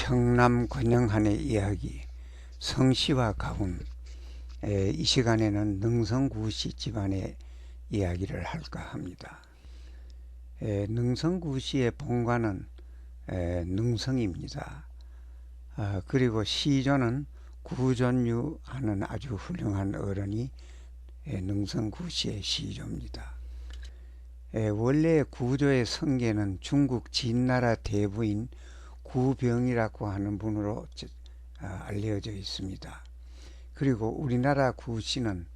청남 권영한의 이야기 성씨와 가훈 에, 이 시간에는 능성구씨 집안의 이야기를 할까 합니다. 에, 능성구씨의 본관은 에, 능성입니다. 아, 그리고 시조는 구전유 하는 아주 훌륭한 어른이 에, 능성구씨의 시조입니다. 에, 원래 구조의 성계는 중국 진나라 대부인 구병이라고 하는 분으로 저- 아, 알려져 있습니다. 그리고 우리나라 구씨는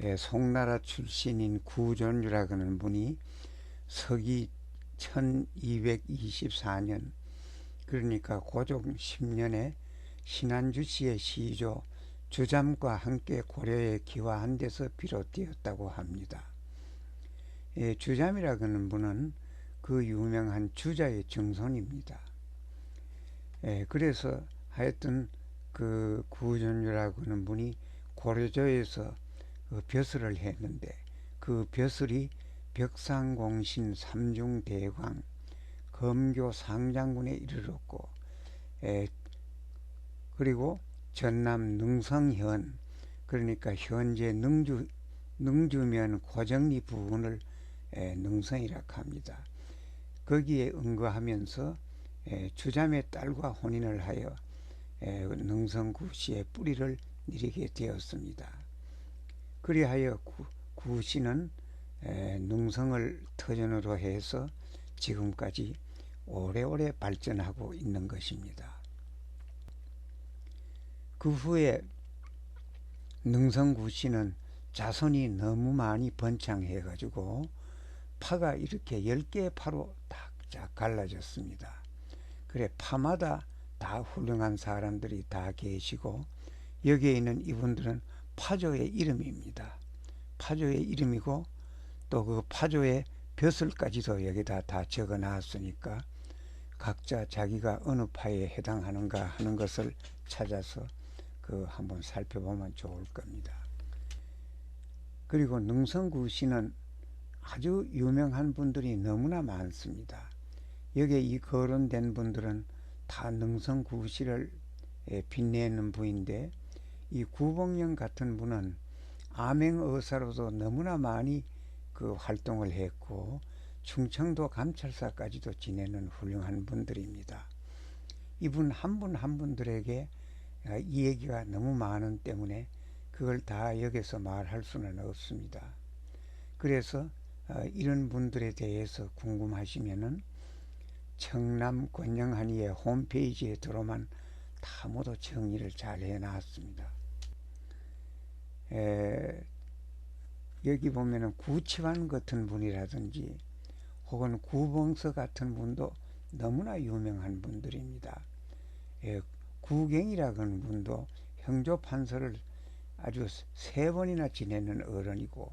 에, 송나라 출신인 구전유라고 하는 분이 서기 1224년 그러니까 고종 10년에 신안주시의 시조 주잠과 함께 고려에 기화한 데서 비롯되었다고 합니다. 예, 주잠이라고 하는 분은 그 유명한 주자의 증손입니다. 예, 그래서 하여튼 그 구전유라고 하는 분이 고려조에서 그 벼슬을 했는데 그 벼슬이 벽상공신 삼중대광 검교 상장군에 이르렀고 에, 그리고 전남 능성현 그러니까 현재 능주 능주면 고정리 부근을 에, 능성이라 합니다. 거기에 응거하면서 에, 주잠의 딸과 혼인을 하여 에, 능성구시의 뿌리를 내리게 되었습니다. 그리하여 구, 구시는 에, 능성을 터전으로 해서 지금까지 오래오래 발전하고 있는 것입니다. 그 후에 능성구시는 자손이 너무 많이 번창해 가지고 파가 이렇게 10개의 파로 딱 갈라졌습니다. 그래 파마다 다 훌륭한 사람들이 다 계시고 여기에 있는 이분들은 파조의 이름입니다. 파조의 이름이고 또 그 파조의 벼슬까지도 여기다 다 적어 놨으니까 각자 자기가 어느 파에 해당하는가 하는 것을 찾아서 그 한번 살펴보면 좋을 겁니다. 그리고 능성구 시는 아주 유명한 분들이 너무나 많습니다. 여기에 이 거론된 분들은 다 능성구시를 예, 빛내는 분인데 이 구봉령 같은 분은 암행의사로도 너무나 많이 그 활동을 했고 충청도 감찰사까지도 지내는 훌륭한 분들입니다. 이분 한 분한 분들에게 아, 이 얘기가 너무 많은 때문에 그걸 다 여기서 말할 수는 없습니다. 그래서 어, 이런 분들에 대해서 궁금하시면은 청남 권영한이의 홈페이지에 들어오면 다 모두 정리를 잘 해놨습니다. 에, 여기 보면은 구치환 같은 분이라든지 혹은 구봉서 같은 분도 너무나 유명한 분들입니다. 예, 구경이라고 하는 분도 형조 판서를 아주 세 번이나 지내는 어른이고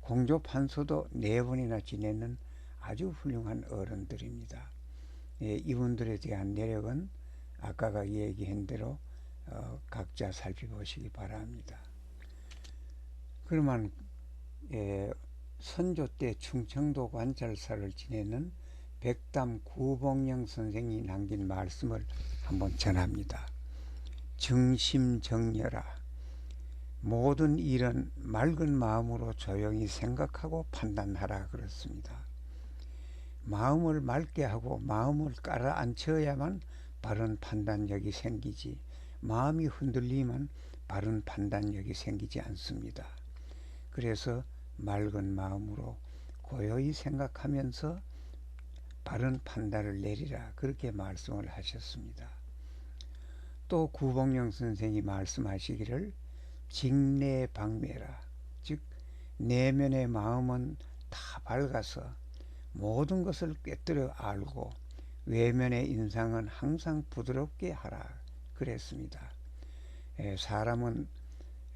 공조 판서도 네 번이나 지내는 아주 훌륭한 어른들입니다. 예, 이분들에 대한 내력은 아까가 얘기한 대로 어, 각자 살펴보시기 바랍니다. 그러면 예, 선조 때 충청도 관찰사를 지내는 백담 구봉영 선생이 남긴 말씀을 한번 전합니다. 정심정렬아 모든 일은 맑은 마음으로 조용히 생각하고 판단하라 그렇습니다. 마음을 맑게 하고 마음을 깔아앉혀야만 바른 판단력이 생기지 마음이 흔들리면 바른 판단력이 생기지 않습니다. 그래서 맑은 마음으로 고요히 생각하면서 바른 판단을 내리라 그렇게 말씀을 하셨습니다. 또 구봉영 선생이 말씀하시기를 직내방매라 즉 내면의 마음은 다 밝아서 모든 것을 꿰뚫어 알고 외면의 인상은 항상 부드럽게 하라 그랬습니다. 에, 사람은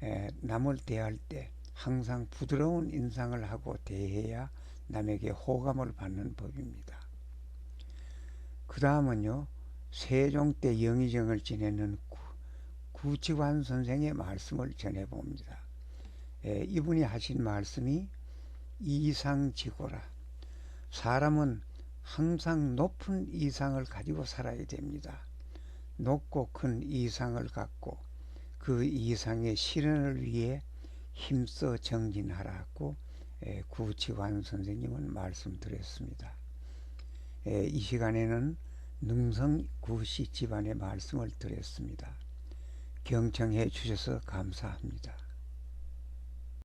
에, 남을 대할 때 항상 부드러운 인상을 하고 대해야 남에게 호감을 받는 법입니다. 그 다음은요, 세종 때 영의정을 지내는 구, 구치관 선생의 말씀을 전해봅니다. 에, 이분이 하신 말씀이 이상지고라. 사람은 항상 높은 이상을 가지고 살아야 됩니다. 높고 큰 이상을 갖고 그 이상의 실현을 위해 힘써 정진하라고 에, 구치관 선생님은 말씀드렸습니다. 에, 이 시간에는 능성 구시 집안의 말씀을 드렸습니다. 경청해 주셔서 감사합니다.